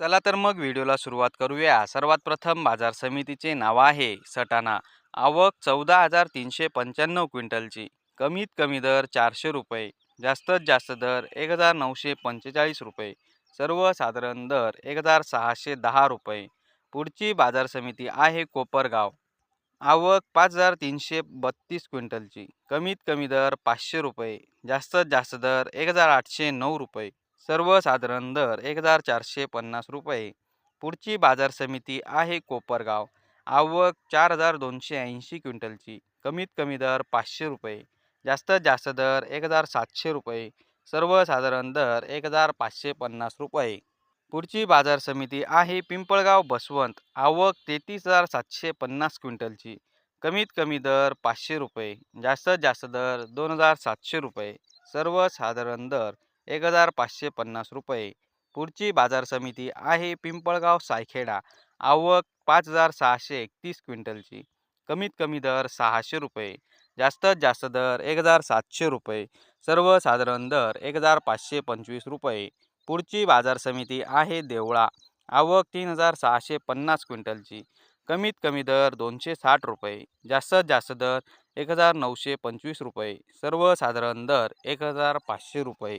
चला तर मग व्हिडिओला सुरुवात करूया. सर्वात प्रथम बाजार समितीचे नाव आहे सटाणा. आवक चौदा हजार तीनशे पंच्याण्णव क्विंटलची. कमीत कमी दर चारशे रुपये. जास्तीत जास्त दर एक हजार नऊशे पंचेचाळीस रुपये. सर्वसाधारण दर एक हजार सहाशे दहा रुपये. पुढची बाजार समिती आहे कोपरगाव. आवक पाच हजार तीनशे बत्तीस क्विंटलची. कमीत कमी दर पाचशे रुपये. जास्तीत जास्त दर एक हजार आठशे नऊ रुपये. सर्वसाधारण दर एक हजार चारशे पन्नास रुपये. पुढची बाजार समिती आहे कोपरगाव. आवक चार हजार दोनशे ऐंशी क्विंटलची. कमीत कमी दर पाचशे रुपये. जास्तीत जास्त दर एक हजार सातशे रुपये. सर्वसाधारण दर एक हजार पाचशे पन्नास रुपये. पुढची बाजार समिती आहे पिंपळगाव बसवंत. आवक तेहतीस हजार सातशे पन्नास क्विंटलची. कमीत कमी दर पाचशे रुपये. जास्तीत जास्त दर दोन हजार सातशे रुपये. सर्वसाधारण दर एक हजार पाचशे पन्नास रुपये. पुढची बाजार समिती आहे पिंपळगाव सायखेडा. आवक पाच हजार सहाशे एकतीस क्विंटलची. कमीत कमी दर सहाशे रुपये. जास्तीत जास्त दर एक हजार सातशे रुपये. सर्वसाधारण दर एक हजार पाचशे पंचवीस रुपये. पुढची बाजार समिती आहे देवळा. आवक तीन हजार सहाशे पन्नास क्विंटलची. कमीत कमी दर दोनशे साठ रुपये. जास्तीत जास्त दर एक हजार नऊशे पंचवीस रुपये. सर्वसाधारण दर एक हजार पाचशे रुपये.